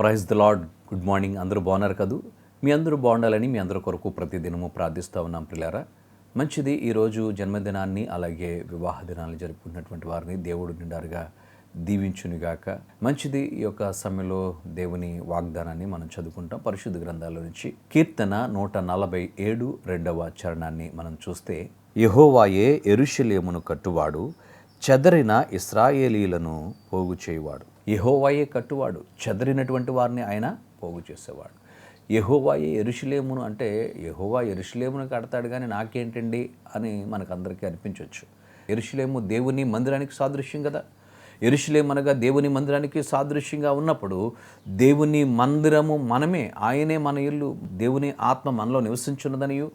Praise the Lord good morning. అందరూ బాగున్నారు కదూ? మీ అందరూ బాగుండాలని మీ అందరి కొరకు ప్రతిదినము ప్రార్థిస్తూ ఉన్నాం పిల్లారా మంచిది ఈరోజు జన్మదినాన్ని అలాగే వివాహ దినాన్ని జరుపుకున్నటువంటి వారిని దేవుడు నిండారుగా దీవించునిగాక. మంచిది ఈ యొక్క సమయంలో దేవుని వాగ్దానాన్ని మనం చదువుకుంటాం. పరిశుద్ధ గ్రంథాల నుంచి కీర్తన నూట నలభై ఏడు రెండవ చరణాన్ని మనం చూస్తే యహోవాయే ఎరుషలేమును కట్టువాడు చెదరిన ఇస్రాయేలీలను పోగు చేయవాడు. యహోవాయే కట్టువాడు. చెదరినటువంటి వారిని ఆయన పోగు చేసేవాడు. యహోవాయే ఎరుషులేమును అంటే యహోవా ఎరుషులేమును కడతాడు కానీ నాకేంటండి అని మనకందరికీ అనిపించవచ్చు ఎరుషులేము దేవుని మందిరానికి సాదృశ్యం కదా. ఎరుషులేం అనగా దేవుని మందిరానికి సాదృశ్యంగా ఉన్నప్పుడు దేవుని మందిరము మనమే ఆయనే మన ఇల్లు దేవుని ఆత్మ మనలో నివసించున్నదనియు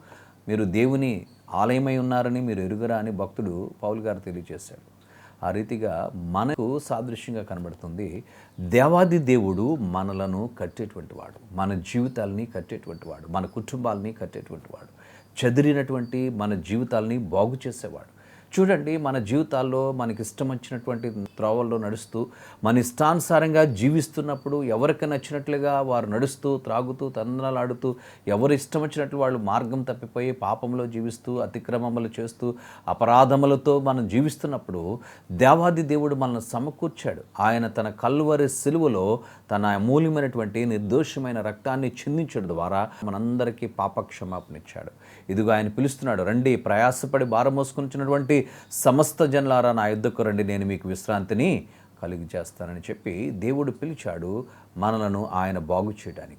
మీరు దేవుని ఆలయమై ఉన్నారని మీరు ఎరుగరా అని భక్తుడు పౌల్ గారు తెలియజేశాడు. ఆ రీతిగా మనకు సాదృశ్యంగా కనబడుతుంది. దేవాది దేవుడు మనలను కట్టేటువంటి వాడు. మన జీవితాలని కట్టేటువంటి వాడు. మన కుటుంబాలని కట్టేటువంటి వాడు. చెదిరినటువంటి మన జీవితాలని బాగు చేసేవాడు. చూడండి మన జీవితాల్లో మనకి ఇష్టం వచ్చినటువంటి త్రోవల్లో నడుస్తూ మన ఇష్టానుసారంగా జీవిస్తున్నప్పుడు ఎవరికి నచ్చినట్లుగా వారు నడుస్తూ త్రాగుతూ తందనాలాడుతూ ఎవరు ఇష్టం వచ్చినట్లు వాళ్ళు మార్గం తప్పిపోయి పాపంలో జీవిస్తూ అతిక్రమములు చేస్తూ అపరాధములతో మనం జీవిస్తున్నప్పుడు దేవాది దేవుడు మనల్ని సమకూర్చాడు. ఆయన తన కల్వరి సిలువలో తన అమూల్యమైనటువంటి నిర్దోషమైన రక్తాన్ని చిందించడం ద్వారా మనందరికీ పాపక్షమాపణ ఇచ్చాడు. ఇదిగో ఆయన పిలుస్తున్నాడు రండి ప్రయాసపడి భారం మోసుకుంటున్నటువంటి సమస్త జన్లారా నా యుద్ధకు రండి నేను మీకు విశ్రాంతిని కలిగి చేస్తానని చెప్పి దేవుడు పిలిచాడు మనలను ఆయన బాగు చేయడానికి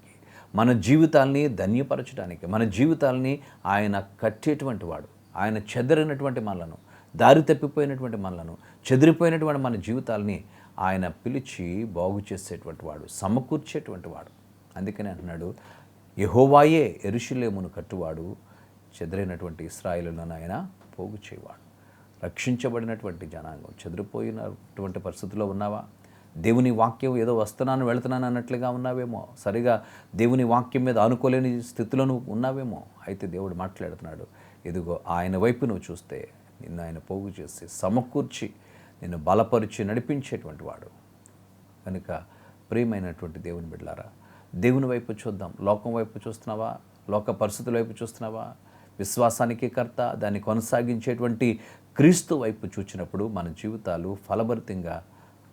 మన జీవితాల్ని ధన్యపరచడానికి మన జీవితాల్ని ఆయన కట్టేటువంటి వాడు ఆయన చెదరినటువంటి మనలను దారి తప్పిపోయినటువంటి మనలను చెదిరిపోయినటువంటి మన జీవితాల్ని ఆయన పిలిచి బాగు చేసేటువంటి వాడు సమకూర్చేటువంటి వాడు. అందుకని అంటున్నాడు యహోవాయే ఎరుషులేమును కట్టువాడు చెదిరైనటువంటి ఇస్రాయిలను ఆయన పోగు చేయవాడు. రక్షించబడినటువంటి జనాంగం. చెదిరిపోయినటువంటి పరిస్థితిలో ఉన్నావా? దేవుని వాక్యం ఏదో వస్తున్నాను వెళుతున్నాను అన్నట్లుగా ఉన్నావేమో? సరిగా దేవుని వాక్యం మీద అనుకోలేని స్థితిలో నువ్వు ఉన్నావేమో? అయితే దేవుడు మాట్లాడుతున్నాడు ఇదిగో ఆయన వైపు నువ్వు చూస్తే నిన్ను ఆయన పోగు చేసి సమకూర్చి నిన్ను బలపరిచి నడిపించేటువంటి వాడు. కనుక ప్రియమైనటువంటి దేవుని బిడ్డారా దేవుని వైపు చూద్దాం. లోకం వైపు చూస్తున్నావా? లోక పరిస్థితుల వైపు చూస్తున్నావా? విశ్వాసానికి కర్త దాన్ని కొనసాగించేటువంటి క్రీస్తు వైపు చూచినప్పుడు మన జీవితాలు ఫలభరితంగా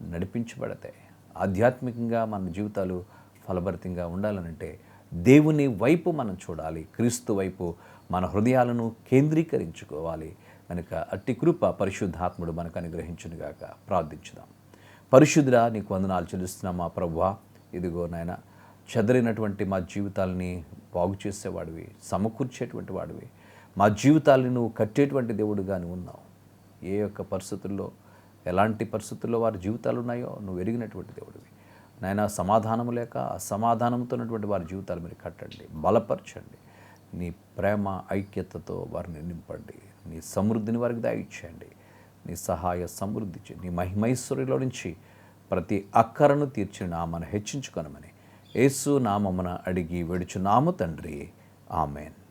నడిపించబడతాయి. ఆధ్యాత్మికంగా మన జీవితాలు ఫలభరితంగా ఉండాలనంటే దేవుని వైపు మనం చూడాలి క్రీస్తు వైపు మన హృదయాలను కేంద్రీకరించుకోవాలి. కనుక అట్టి కృప పరిశుద్ధాత్ముడు మనకు అనుగ్రహించునుగాక. ప్రార్థించుదాం. పరిశుద్ధుడా నీకు వందనాలు చెల్లిస్తున్నాం మా ప్రభువా. ఇదిగో నాయన చెదరినటువంటి మా జీవితాలని బాగు చేసేవాడివి సమకూర్చేటువంటి వాడివి. మా జీవితాలను నువ్వు కట్టేటువంటి దేవుడుగా నువ్వు ఉన్నావు. ఏ యొక్క పరిస్థితుల్లో ఎలాంటి పరిస్థితుల్లో వారి జీవితాలు ఉన్నాయో నువ్వు ఎరిగినటువంటి దేవుడివి. నాయన సమాధానం లేక అసమాధానంతో ఉన్నటువంటి వారి జీవితాలు మీరు కట్టండి బలపరచండి. నీ ప్రేమ ఐక్యతతో వారిని నింపండి. నీ సమృద్ధిని వారికి దాయిచ్చేయండి. నీ సహాయ సమృద్ధి నీ మహిమైశ్వర్యలో నుంచి ప్రతి అక్కరను తీర్చి మనం హెచ్చించుకొనమని యేసు నామమున అడిగి వెడుచున్నాము తండ్రి. ఆమెన్.